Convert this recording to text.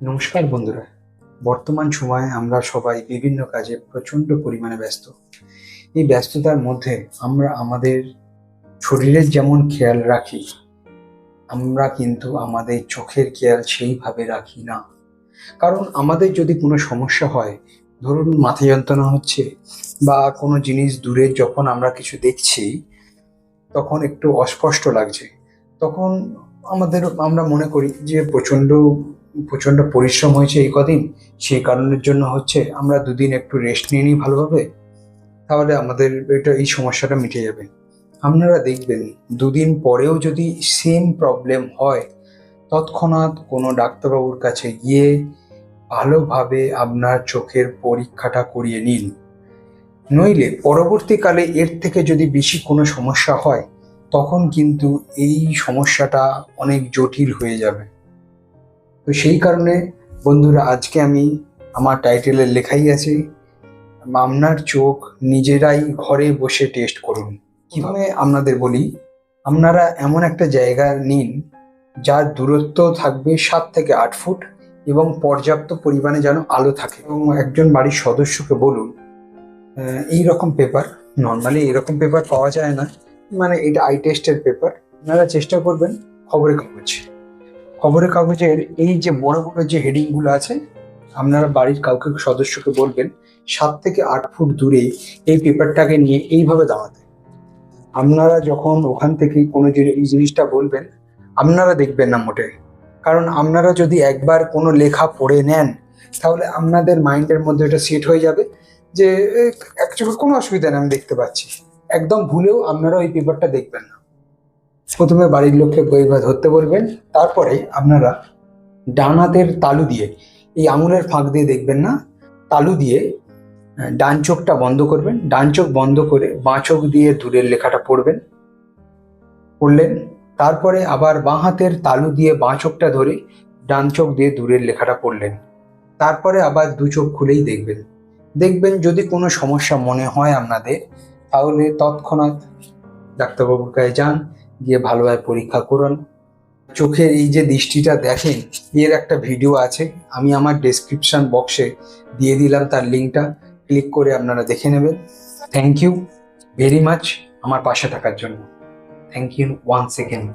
নমস্কার বন্ধুরা। বর্তমান সময়ে আমরা সবাই বিভিন্ন কাজে প্রচণ্ড পরিমাণে ব্যস্ত। এই ব্যস্ততার মধ্যে আমরা আমাদের শরীরের যেমন খেয়াল রাখি, আমরা কিন্তু আমাদের চোখের খেয়াল সেইভাবে রাখি না। কারণ আমাদের যদি কোনো সমস্যা হয়, ধরুন মাথা যন্ত্রণা হচ্ছে বা কোনো জিনিস দূরে যখন আমরা কিছু দেখছি, তখন একটু অস্পষ্ট লাগছে। তখন আমাদের, আমরা মনে করি যে প্রচণ্ড প্রচণ্ড পরিশ্রম হয়েছে এই কদিন সেই কারণের জন্য হচ্ছে আমরা দুদিন একটু রেস্ট নিয়ে নিই ভালোভাবে, তাহলে আমাদের এটা, এই সমস্যাটা মিটে যাবে। আপনারা দেখবেন, দুদিন পরেও যদি সেম প্রবলেম হয়, তৎক্ষণাৎ কোনো ডাক্তারবাবুর কাছে গিয়ে ভালোভাবে আপনার চোখের পরীক্ষাটা করিয়ে নিন। নইলে পরবর্তীকালে এর থেকে যদি বেশি কোনো সমস্যা হয়, তখন কিন্তু এই সমস্যাটা অনেক জটিল হয়ে যাবে। তো সেই কারণে বন্ধুরা, আজকে আমি আমার টাইটেলের লেখাই আছে আপনার চোখ নিজেরাই ঘরে বসে টেস্ট করুন। কীভাবে আপনাদের বলি, আপনারা এমন একটা জায়গা নিন, যার দূরত্ব থাকবে সাত থেকে আট ফুট এবং পর্যাপ্ত পরিমাণে যেন আলো থাকে। এবং একজন বাড়ির সদস্যকে বলুন এই রকম পেপার নর্মালি এরকম পেপার পাওয়া যায় না। মানে এটা আই টেস্টের পেপার আপনারা চেষ্টা করবেন খবরের কাগজ। খবরের কাগজের এই যে বড় বড় যে হেডিংগুলো আছে, আপনারা বাড়ির কাউকে সদস্যকে বলবেন, সাত থেকে আট ফুট দূরে এই পেপারটাকে নিয়ে এইভাবে দাঁড়াতে। আপনারা যখন ওখান থেকে কোনো জিনিস এই জিনিসটা বলবেন, আপনারা দেখবেন না মোটে। কারণ আপনারা যদি একবার কোনো লেখা পড়ে নেন, তাহলে আপনাদের মাইন্ডের মধ্যে এটা সেট হয়ে যাবে যে অ্যাকচুয়ালি কোনো অসুবিধা নেই, আমি দেখতে পাচ্ছি। একদম ভুলেও আপনারা ওই পেপারটা দেখবেন না। প্রথমে বাড়ির লোককে ধরতে বলবেন, তারপরে আপনারা ডান হাতের তালু দিয়ে, এই আঙুলের ফাঁক দিয়ে দেখবেন না, তালু দিয়ে ডান চোখটা বন্ধ করবেন, ডান চোখ বন্ধ করে বাঁ চোখ দিয়ে দূরের লেখাটা পড়বেন, পড়লেন, তারপরে আবার বাঁ হাতের তালু দিয়ে বাঁ চোখটা ধরে ডান চোখ দিয়ে দূরের লেখাটা পড়লেন, তারপরে আবার দু চোখ খুলেই দেখবেন। দেখবেন যদি কোনো সমস্যা মনে হয় আপনাদের, তাহলে তৎক্ষণাৎ ডাক্তারবাবুর কাছে যান গিয়ে ভালোভাবে পরীক্ষা করুন। চোখের এই যে দৃষ্টিটা দেখেন, এর একটা ভিডিও আছে, আমি আমার ডেসক্রিপশন বক্সে দিয়ে দিলাম তার লিঙ্কটা ক্লিক করে আপনারা দেখে নেবেন। থ্যাংক ইউ ভেরি মাচ আমার পাশে থাকার জন্য। Thank you one second